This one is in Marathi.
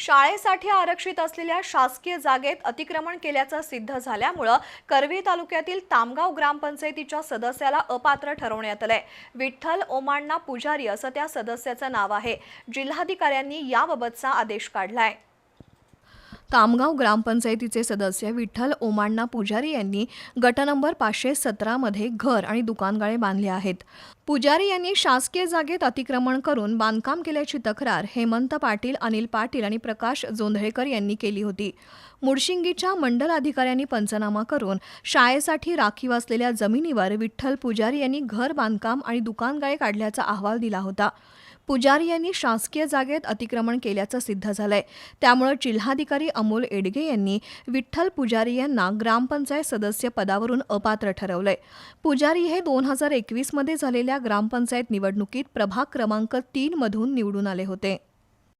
शाळेसाठी आरक्षित असलेल्या शासकीय जागेत अतिक्रमण केल्याचं सिद्ध झाल्यामुळं करवी तालुक्यातील तामगाव ग्रामपंचायतीच्या सदस्याला अपात्र ठरवण्यात आलंय. विठ्ठल ओमाण्णा पुजारी असं त्या सदस्याचं नाव आहे. जिल्हाधिकाऱ्यांनी याबाबतचा आदेश काढलाय. तामगाव ग्रामपंचायतीचे सदस्य विठ्ठल ओमाण्णा पुजारी यांनी गट नंबर पाचशे सतरामध्ये घर आणि दुकानगाळे बांधले आहेत. पुजारी यांनी शासकीय जागेत अतिक्रमण करून बांधकाम केल्याची तक्रार हेमंत पाटील अनिल पाटील आणि प्रकाश जोंधळेकर यांनी केली होती. मुडशिंगीच्या मंडल अधिकाऱ्यांनी पंचनामा करून शाळेसाठी राखीव असलेल्या जमिनीवर विठ्ठल पुजारी यांनी घर बांधकाम आणि दुकानगाळे काढल्याचा अहवाल दिला होता. पुजारी यांनी शासकीय जागेत अतिक्रमण केल्याचं सिद्ध झालंय. त्यामुळे जिल्हाधिकारी अमोल एडगे यांनी विठ्ठल पुजारी यांना ग्रामपंचायत सदस्य पदावरून अपात्र ठरवलंय. पुजारी हे दोन हजार एकवीसमध्ये झालेल्या ग्रामपंचायत निवडणुकीत प्रभाग क्रमांक तीनमधून निवडून आले होते.